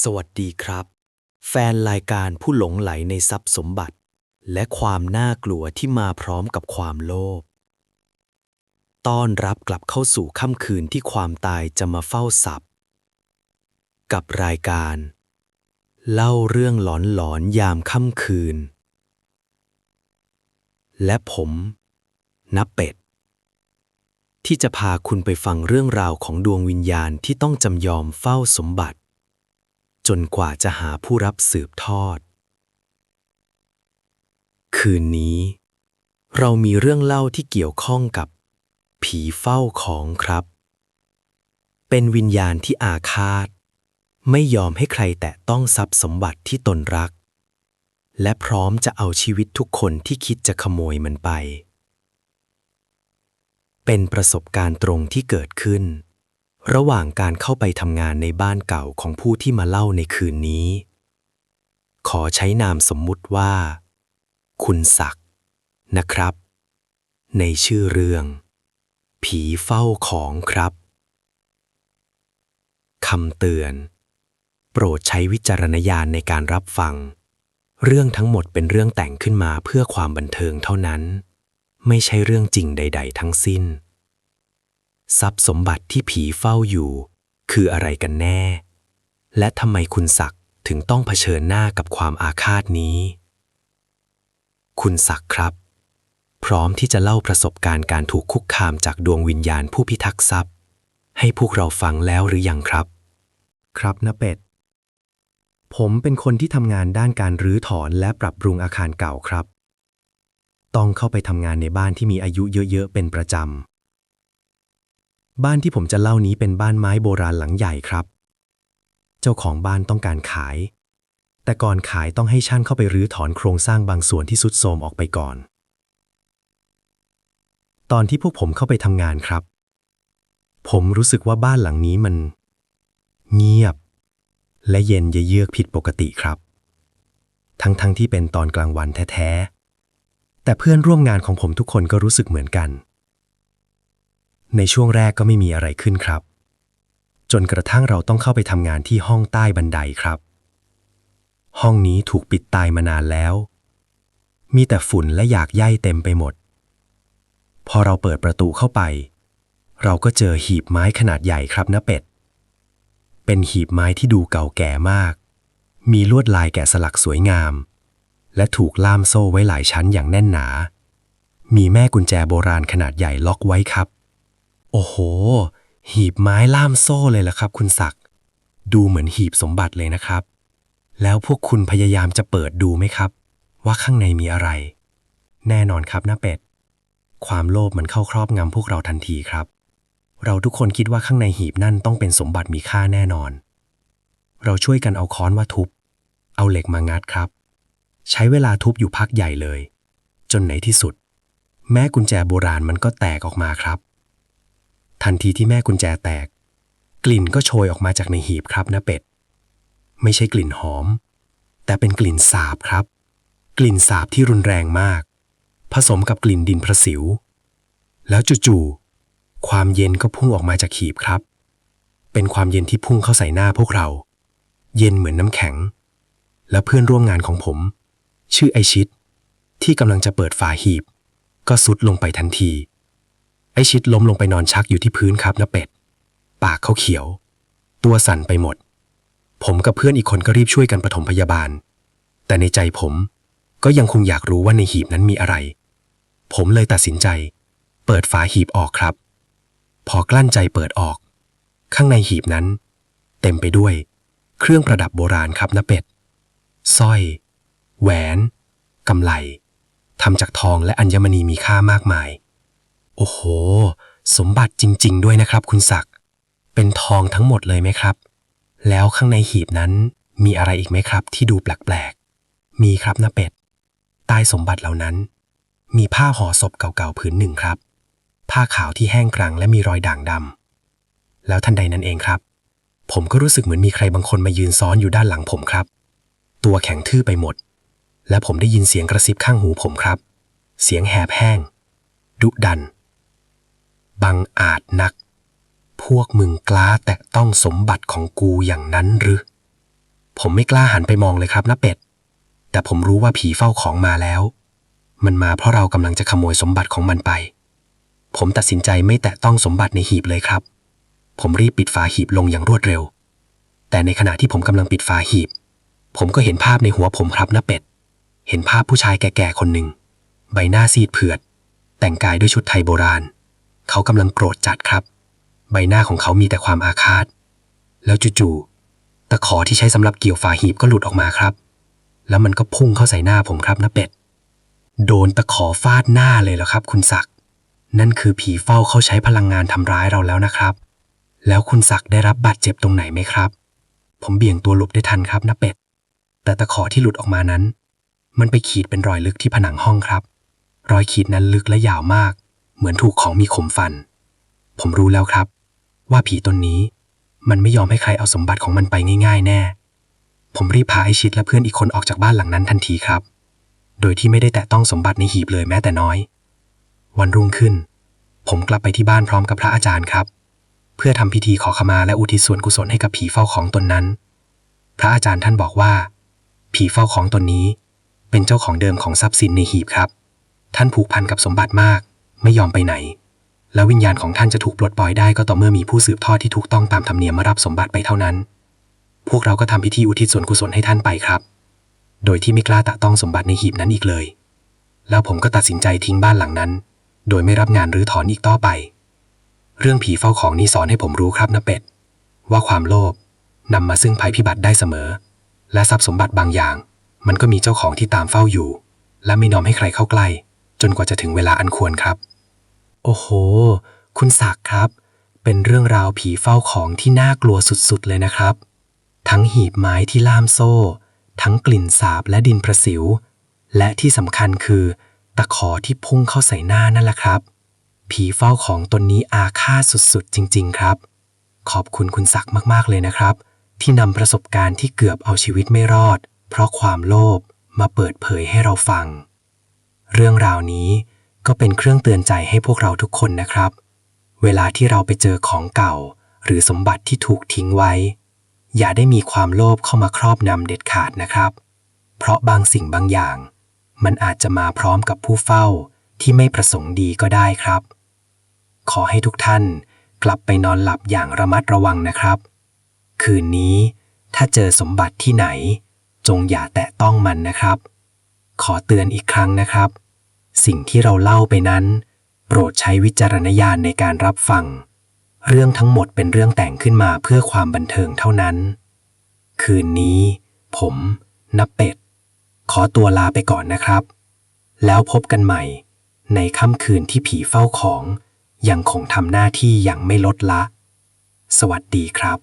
สวัสดีครับ แฟนรายการผู้หลงไหลในทรัพย์สมบัติ และความน่ากลัวที่มาพร้อมกับความโลภต้อนรับกลับเข้าสู่ค่ำคืนที่ความตายจะมาเฝ้าสับกับรายการ เล่าเรื่องหลอนๆยามค่ำคืน และผมนับเป็ด ที่จะพาคุณไปฟังเรื่องราวของดวงวิญญาณที่ต้องจำยอมเฝ้าสมบัติ จนกว่าจะหาผู้รับสืบทอด คืนนี้ เรามีเรื่องเล่าที่เกี่ยวข้องกับ ผีเฝ้าของครับ เป็นวิญญาณที่อาฆาต ไม่ยอมให้ใครแตะต้องทรัพย์สมบัติที่ตนรัก และพร้อมจะเอาชีวิตทุกคนที่คิดจะขโมยมันไป เป็นประสบการณ์ตรงที่เกิดขึ้น ระหว่างการเข้าไปทำงานในบ้านเก่าของผู้ที่มาเล่าในคืนนี้ ขอใช้นามสมมุติว่า คุณศักดิ์นะครับ ในชื่อเรื่อง ผีเฝ้าของครับคำเตือน โปรดใช้วิจารณญาณในการรับฟัง เรื่องทั้งหมดเป็นเรื่องแต่งขึ้นมาเพื่อความบันเทิงเท่านั้น ไม่ใช่เรื่องจริงใด ๆ ทั้งสิ้น ทรัพย์สมบัติที่ผีเฝ้าอยู่ คืออะไรกันแน่ และทำไมคุณศักดิ์ถึงต้องเผชิญหน้ากับความอาฆาตนี้ คุณศักดิ์ครับ พร้อมที่จะเล่าประสบการณ์การถูกคุกคามจากดวงวิญญาณผู้พิทักษ์ทรัพย์ ให้พวกเราฟังแล้วหรือยังครับ ครับนะเป็ด ผมเป็นคนที่ทำงานด้านการรื้อถอนและปรับปรุงอาคารเก่าครับ ต้องเข้าไปทำงานในบ้านที่มีอายุเยอะๆเป็นประจำ บ้านที่ผมจะเล่านี้เป็นบ้านไม้โบราณหลังใหญ่ครับ เจ้าของบ้านต้องการขาย แต่ก่อนขายต้องให้ช่างเข้าไปรื้อถอนโครงสร้างบางส่วนที่สุดโทรมออกไปก่อน ตอนที่พวกผมเข้าไปทำงานครับ ผมรู้สึกว่าบ้านหลังนี้มัน เงียบ และเย็นเยือกผิดปกติครับ ทั้งๆทที่เป็นตอนกลางวันแท้ๆแต่เพื่อนร่วมงานของผมทุกคนก็รู้สึกเหมือนกัน ในช่วงแรกก็ไม่มีอะไรขึ้นครับ จนกระทั่งเราต้องเข้าไปทำงานที่ห้องใต้บันไดครับ ห้องนี้ถูกปิดตายมานานแล้ว มีแต่ฝุ่นและหยากใยเต็มไปหมด พอเราเปิดประตูเข้าไป เราก็เจอหีบไม้ขนาดใหญ่ครับนะเป็ด เป็นหีบไม้ที่ดูเก่าแก่มาก มีลวดลายแกะสลักสวยงาม และถูกล่ามโซ่ไว้หลายชั้นอย่างแน่นหนา มีแม่กุญแจโบราณขนาดใหญ่ล็อกไว้ครับ โอ้โห หีบไม้ล่ามโซ่เลยล่ะครับ คุณศักดิ์ดูเหมือนหีบสมบัติเลยนะครับ แล้วพวกคุณพยายามจะเปิดดูไหมครับ ว่าข้างในมีอะไร แน่นอนครับนะเป็ด ความโลภมันเข้าครอบงำพวกเราทันทีครับ เราทุกคนคิดว่าข้างในหีบนั่นต้องเป็นสมบัติมีค่าแน่นอน เราช่วยกันเอาค้อนมาทุบ เอาเหล็กมางัดครับ ใช้เวลาทุบอยู่พักใหญ่เลย จนในที่สุด แม่กุญแจโบราณมันก็แตกออกมาครับ ทันทีที่แม่กุญแจแตก กลิ่นก็โชยออกมาจากในหีบครับนะเป็ด ไม่ใช่กลิ่นหอม แต่เป็นกลิ่นสาบครับ กลิ่นสาบที่รุนแรงมาก ผสมกับกลิ่นดินประสิว แล้วจู่ๆความเย็นก็พุ่งออกมาจากหีบครับ เป็นความเย็นที่พุ่งเข้าใส่หน้าพวกเรา เย็นเหมือนน้ำแข็ง และเพื่อนร่วมงานของผม ชื่อไอชิดที่กำลังจะเปิดฝาหีบ ก็สุดลงไปทันที ไอชิดล้มลงไปนอนชักอยู่ที่พื้นครับนะเป็ด ปากเขาเขียว ตัวสั่นไปหมด ผมกับเพื่อนอีกคนก็รีบช่วยกันปฐมพยาบาล แต่ในใจผมก็ยังคงอยากรู้ว่าในหีบนั้นมีอะไร ผมเลยตัดสินใจ เปิดฝาหีบออกครับ พอกลั้นใจเปิดออก ข้างในหีบนั้น เต็มไปด้วย เครื่องประดับโบราณครับนะเป็ดสร้อย แหวนกำไลทำจากทองและอัญมณีมีค่ามากมาย โอ้โห สมบัติจริง ๆ ด้วยนะครับ คุณศักดิ์เป็นทองทั้งหมดเลยไหมครับ แล้วข้างในหีบนั้นมีอะไรอีกไหมครับ ที่ดูแปลกๆ มีครับนะเป็ด ใต้สมบัติเหล่านั้น มีผ้าห่อศพเก่าๆผืนหนึ่งครับ ผ้าขาวที่แห้งกรังและมีรอยด่างดำแล้วทันใดนั้นเองครับ ผมก็รู้สึกเหมือนมีใครบางคนมายืนซ้อนอยู่ด้านหลังผมครับ ตัวแข็งทื่อไปหมด และผมได้ยินเสียงกระซิบข้างหูผมครับ เสียงแหบแห้ง ดุดัน บังอาจนัก พวกมึงกล้าแตะต้องสมบัติของกูอย่างนั้นหรือ ผมไม่กล้าหันไปมองเลยครับนะเป็ด แต่ผมรู้ว่าผีเฝ้าของมาแล้ว มันมาเพราะเรากำลังจะขโมยสมบัติของมันไป ผมตัดสินใจไม่แตะต้องสมบัติในหีบเลยครับ ผมรีบปิดฝาหีบลงอย่างรวดเร็ว แต่ในขณะที่ผมกำลังปิดฝาหีบ ผมก็เห็นภาพในหัวผมครับนะเป็ด เห็นภาพผู้ชายแก่ๆคนหนึ่ง ใบหน้าซีดเผือด แต่งกายด้วยชุดไทยโบราณ เขากำลังโกรธจัดครับ ใบหน้าของเขามีแต่ความอาฆาต แล้วจู่ๆตะขอที่ใช้สำหรับเกี่ยวฝาหีบก็หลุดออกมาครับ แล้วมันก็พุ่งเข้าใส่หน้าผมครับนะเป็ด โดนตะขอฟาดหน้าเลยแล้วครับคุณศักดิ์นั่นคือผีเฝ้าเขาใช้พลังงานทำร้ายเราแล้วนะครับ แล้วคุณศักดิ์ได้รับบาดเจ็บตรงไหนไหมครับ ผมเบี่ยงตัวหลบได้ทันครับนะเป็ด แต่ตะขอที่หลุดออกมานั้น มันไปขีดเป็นรอยลึกที่ผนังห้องครับ รอยขีดนั้นลึกและยาวมาก เหมือนถูกของมีคมฟัน ผมรู้แล้วครับ ว่าผีตนนี้ มันไม่ยอมให้ใครเอาสมบัติของมันไปง่าย ๆ แน่ ผมรีบพาไอชิดและเพื่อนอีกคนออกจากบ้านหลังนั้นทันทีครับ โดยที่ไม่ได้แตะต้องสมบัติในหีบเลยแม้แต่น้อย วันรุ่งขึ้น ผมกลับไปที่บ้านพร้อมกับพระอาจารย์ครับ เพื่อทำพิธีขอขมาและอุทิศส่วนกุศลให้กับผีเฝ้าของตนนั้น พระอาจารย์ท่านบอกว่า ผีเฝ้าของตนนี้ เป็นเจ้าของเดิมของทรัพย์สินในหีบครับ ท่านผูกพันกับสมบัติมาก ไม่ยอมไปไหน แล้ววิญญาณของท่านจะถูกปลดปล่อยได้ก็ต่อเมื่อมีผู้สืบทอดที่ถูกต้องตามธรรมเนียมมารับสมบัติไปเท่านั้น พวกเราก็ทำพิธีอุทิศส่วนกุศลให้ท่านไปครับ โดยที่ไม่กล้าตะต้องสมบัติในหีบนั้นอีกเลย แล้วผมก็ตัดสินใจทิ้งบ้านหลังนั้น โดยไม่รับงานหรือถอนอีกต่อไป เรื่องผีเฝ้าของนี่สอนให้ผมรู้ครับนะเป็ด ว่าความโลภนำมาซึ่งภัยพิบัติได้เสมอ และทรัพย์สมบัติบางอย่าง มันก็มีเจ้าของที่ตามเฝ้าอยู่ และไม่ยอมให้ใครเข้าใกล้ จนกว่าจะถึงเวลาอันควรครับ โอ้โห คุณศักดิ์ครับ เป็นเรื่องราวผีเฝ้าของที่น่ากลัวสุดๆเลยนะครับ ทั้งหีบไม้ที่ล่ามโซ่ ทั้งกลิ่นสาบและดินประสิว และที่สำคัญคือ ตะขอที่พุ่งเข้าใส่หน้านั่นแหละครับ ผีเฝ้าของตนนี้อาฆาตสุดๆ จริง ๆ ครับ ขอบคุณคุณศักดิ์มากๆเลยนะครับ ที่นำประสบการณ์ที่เกือบเอาชีวิตไม่รอด เพราะความโลภมาเปิดเผยให้เราฟัง เรื่องราวนี้ ก็เป็นเครื่องเตือนใจให้พวกเราทุกคนนะครับ เวลาที่เราไปเจอของเก่า หรือสมบัติที่ถูกทิ้งไว้ อย่าได้มีความโลภเข้ามาครอบนำเด็ดขาดนะครับ เพราะบางสิ่งบางอย่าง มันอาจจะมาพร้อมกับผู้เฝ้าที่ไม่ประสงค์ดีก็ได้ครับ ขอให้ทุกท่านกลับไปนอนหลับอย่างระมัดระวังนะครับ คืนนี้ถ้าเจอสมบัติที่ไหน จงอย่าแตะต้องมันนะครับ ขอเตือนอีกครั้งนะครับ สิ่งที่เราเล่าไปนั้น โปรดใช้วิจารณญาณในการรับฟัง เรื่องทั้งหมดเป็นเรื่องแต่งขึ้นมาเพื่อความบันเทิงเท่านั้น คืนนี้ ผมนับเป็ด ขอตัวลาไปก่อนนะครับ แล้วพบกันใหม่ ในค่ำคืนที่ผีเฝ้าของ ยังคงทำหน้าที่อย่างไม่ลดละ สวัสดีครับ